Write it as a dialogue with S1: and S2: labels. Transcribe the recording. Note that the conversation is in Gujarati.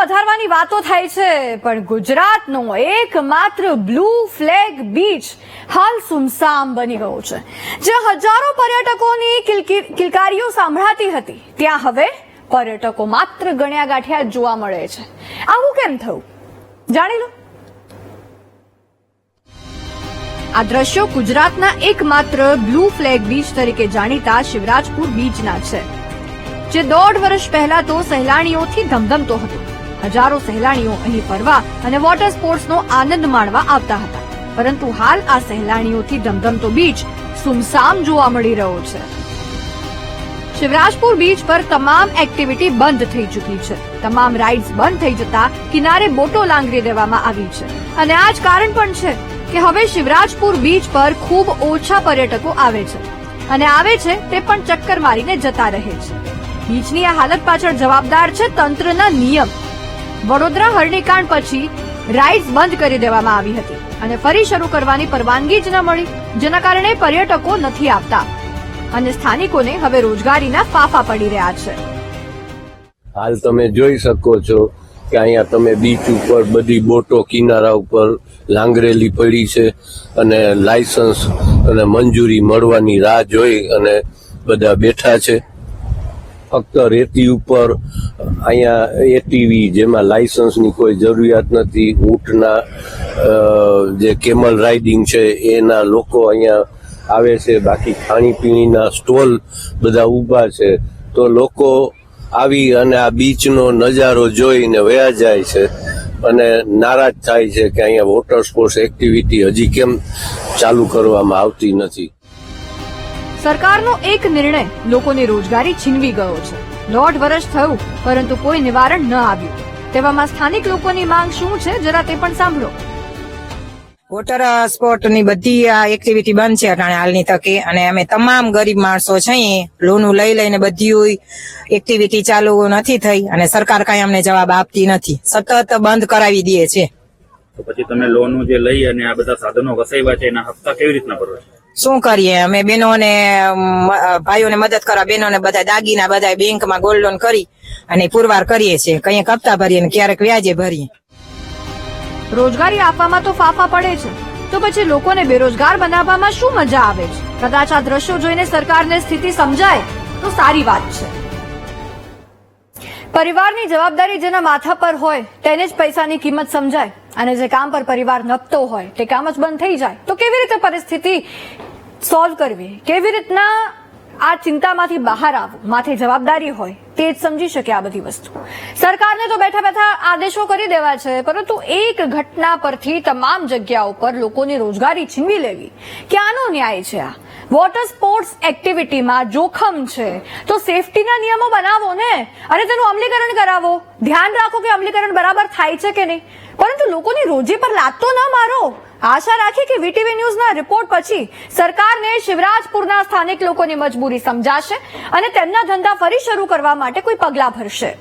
S1: વધારવાની વાતો થાય છે, પણ ગુજરાતનો એકમાત્ર બ્લુ ફ્લેગ બીચ હાલ સુમસામ બની ગયો છે. જે હજારો પર્યટકોની કિલકારીઓ સાંભળાતી હતી. ત્યાં હવે પર્યટકો માત્ર ગણ્યા ગાંઠ્યા જોવા મળે છે. આવું કેમ થયું? જાણી લો. આ દ્રશ્યો ગુજરાતના એકમાત્ર બ્લુ ફ્લેગ બીચ તરીકે જાણીતા શિવરાજપુર બીચના છે, જે દોઢ વર્ષ પહેલા તો સહેલાણીઓથી ધમધમતો હતો. હજારો સહેલાણીઓ અહીં ફરવા અને વોટર સ્પોર્ટ્સનો આનંદ માણવા આવતા હતા. પરંતુ હાલ આ સહેલાણીઓથી ધમધમતો બીચ સુમસામ જોવા મળી રહ્યો છે. શિવરાજપુર બીચ પર તમામ એક્ટિવિટી બંધ થઈ ચૂકી છે. તમામ રાઇડ્સ બંધ થઈ જતા કિનારે બોટો લાંગરી દેવામાં આવી છે. અને આ જ કારણ પણ છે કે હવે શિવરાજપુર બીચ પર ખૂબ ઓછા પર્યટકો આવે છે. અને આવે છે તે પણ ચક્કર મારીને જતા રહે છે. બીચની આ હાલત પાછળ જવાબદાર છે તંત્રના નિયમ. વડોદરા હરણીકાંડ પછી રાઇડ્સ બંધ કરી દેવામાં આવી હતી અને ફરી શરૂ કરવાની પરવાનગી જ ન મળી, જેના કારણે પર્યટકો નથી આવતા અને સ્થાનિકોને હવે રોજગારીના ફાફા પડી રહ્યા છે.
S2: હાલ તમે જોઈ શકો છો કે અહીંયા તમે બીચ ઉપર બધી બોટો કિનારા ઉપર લાંગરેલી પડી છે અને લાયસન્સ અને મંજૂરી મળવાની રાહ જોઈ અને બધા બેઠા છે. ફક્ત રેતી ઉપર, અહીંયા એટીવી જેમાં લાયસન્સની કોઈ જરૂરિયાત નથી, ઊંટના જે કેમલ રાઇડિંગ છે, એના લોકો અહીંયા આવે છે, બાકી ખાણીપીણીના સ્ટોલ બધા ઊભા છે. તો લોકો આવી અને આ બીચનો નજારો જોઈને વયા જાય છે અને નારાજ થાય છે કે અહીંયા વોટર સ્પોર્ટ્સ એક્ટિવિટી હજી કેમ ચાલુ કરવામાં આવતી નથી.
S1: સરકારનો એક નિર્ણય લોકોની રોજગારી છીનવી ગયો છે. દોઢ વર્ષ થયું પરંતુ કોઈ નિવારણ ન આવ્યું. તેવામાં સ્થાનિક લોકોની માંગ શું છે જરા તે પણ સાંભળો.
S3: વોટર સ્પોર્ટની બધી આ એક્ટિવિટી બંધ છે અટાણે હાલની તકે અને અમે તમામ ગરીબ માણસો છે લોનું લઈ લઈને બધી એક્ટિવિટી ચાલુ નથી થઈ અને સરકાર કઈ અમને જવાબ આપતી નથી. સતત બંધ કરાવી દે છે.
S4: તો પછી તમે લોન જે લઈ અને આ બધા સાધનો વસાવ્યા છે એના હપ્તા કેવી રીતના ભરો છો?
S3: શું કરીએ? અમે બહેનોને ભાઈઓને મદદ કરવા, બહેનોને બધા દાગીના બધા બેંકમાં ગોલ્ડ લોન કરી અને પુરવાર કરીએ છીએ. કંઈક હપ્તા ભરીએ ને ક્યારેક વ્યાજે ભરીએ.
S1: રોજગારી આપવામાં તો ફાફા પડે છે. તો પછી લોકોને બેરોજગાર બનાવવામાં શું મજા આવે છે? કદાચ આ દ્રશ્યો જોઈને સરકારને સ્થિતિ સમજાય, તો સારી વાત છે. પરિવારની જવાબદારી જેના માથા પર હોય, તેને જ પૈસાની કિંમત સમજાય. અને જે કામ પર પરિવાર નપતો હોય, તે કામ જ બંધ થઈ જાય, તો કેવી રીતે પરિસ્થિતિ સોલ્વ કરવી? કેવી રીતના આ ચિંતામાંથી બહાર આવવું? માથે જવાબદારી હોય, તે જ સમજી શકે આ બધી વસ્તુ. સરકારને તો બેઠા બેઠા આદેશો કરી દેવા છે, પરંતુ એક ઘટના પરથી તમામ જગ્યાઓ પર લોકોની રોજગારી છીનવી લેવી. કે આનો ન્યાય છે આ? વોટર સ્પોર્ટ્સ એક્ટિવિટીમાં જોખમ છે. તો સેફટીના નિયમો બનાવો ને. અને તેનું અમલીકરણ કરાવો. ધ્યાન રાખો કે અમલીકરણ બરાબર થાય છે કે નહીં. પરંતુ લોકોની રોજી પર લાતો ન મારો. આશા રાખી કે વીટીવી ન્યૂઝના રિપોર્ટ પછી સરકારને શિવરાજપુરના સ્થાનિક લોકોની મજબૂરી સમજાશે અને તેમના ધંધા ફરી શરૂ કરવા માટે કોઈ પગલાં ભરશે.